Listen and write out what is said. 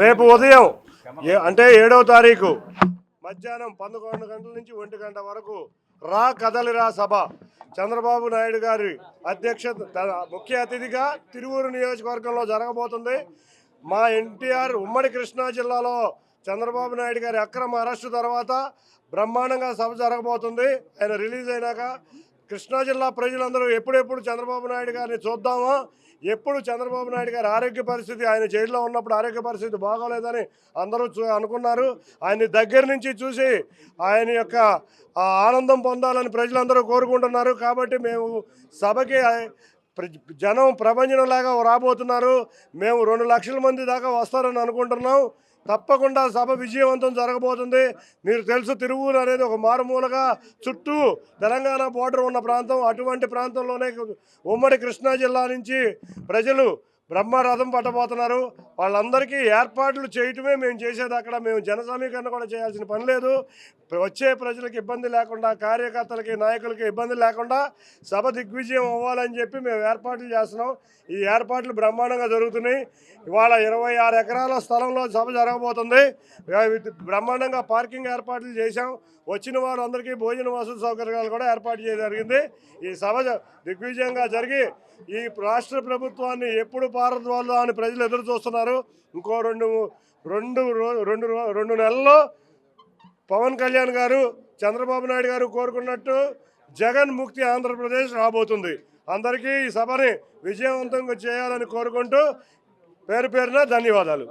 రేపు ఉదయం అంటే ఏడవ తారీఖు మధ్యాహ్నం పదకొండు గంటల నుంచి ఒంటి గంట వరకు రా కదలిరా సభ. చంద్రబాబు నాయుడు గారి అధ్యక్షత ముఖ్య అతిథిగా తిరువూరు నియోజకవర్గంలో జరగబోతుంది. మా ఎన్టీఆర్ ఉమ్మడి కృష్ణా జిల్లాలో చంద్రబాబు నాయుడు గారి అక్రమ అరెస్టు తర్వాత బ్రహ్మాండంగా సభ జరగబోతుంది. ఆయన రిలీజ్ అయినాక కృష్ణా జిల్లా ప్రజలందరూ ఎప్పుడెప్పుడు చంద్రబాబు నాయుడు గారిని చూద్దామా ఎప్పుడు చంద్రబాబు నాయుడు గారి ఆరోగ్య పరిస్థితి ఆయన జైల్లో ఉన్నప్పుడు ఆరోగ్య పరిస్థితి బాగోలేదని అందరూ చూ అనుకున్నారు. ఆయన్ని దగ్గర నుంచి చూసి ఆయన యొక్క ఆనందం పొందాలని ప్రజలందరూ కోరుకుంటున్నారు. కాబట్టి మేము సభకి జనం ప్రభంజనంలాగా రాబోతున్నారు. మేము రెండు లక్షల మంది దాకా వస్తారని అనుకుంటున్నాం. తప్పకుండా సభ విజయవంతం జరగబోతుంది. మీరు తెలుసు తిరువూరు అనేది ఒక మారుమూలగా చుట్టూ తెలంగాణ బోర్డర్ ఉన్న ప్రాంతం. అటువంటి ప్రాంతంలోనే ఉమ్మడి కృష్ణా జిల్లా నుంచి ప్రజలు బ్రహ్మరథం పట్టబోతున్నారు. వాళ్ళందరికీ ఏర్పాట్లు చేయటమే మేము చేసేది. అక్కడ మేము జన సమీకరణ కూడా చేయాల్సిన పని లేదు. వచ్చే ప్రజలకు ఇబ్బంది లేకుండా కార్యకర్తలకి నాయకులకి ఇబ్బంది లేకుండా సభ దిగ్విజయం అవ్వాలని చెప్పి మేము ఏర్పాట్లు చేస్తున్నాం. ఈ ఏర్పాట్లు బ్రహ్మాండంగా జరుగుతున్నాయి. ఇవాళ ఇరవై ఆరు ఎకరాల స్థలంలో సభ జరగబోతుంది. బ్రహ్మాండంగా పార్కింగ్ ఏర్పాట్లు చేశాం. వచ్చిన వారందరికీ భోజన వసతి సౌకర్యాలు కూడా ఏర్పాటు చేయడం జరిగింది. ఈ సభ జ- దిగ్విజయంగా జరిగి ఈ రాష్ట్ర ప్రభుత్వాన్ని ఎప్పుడు పారద్వాలో అని ప్రజలు ఎదురు చూస్తున్నారు. ఇంకో రెండు రెండు రెండు రెండు నెలల్లో పవన్ కళ్యాణ్ గారు చంద్రబాబు నాయుడు గారు కోరుకున్నట్టు జగన్ ముక్తి ఆంధ్రప్రదేశ్ రాబోతుంది. అందరికీ ఈ సభని విజయవంతంగా చేయాలని కోరుకుంటూ పేరు పేరున ధన్యవాదాలు.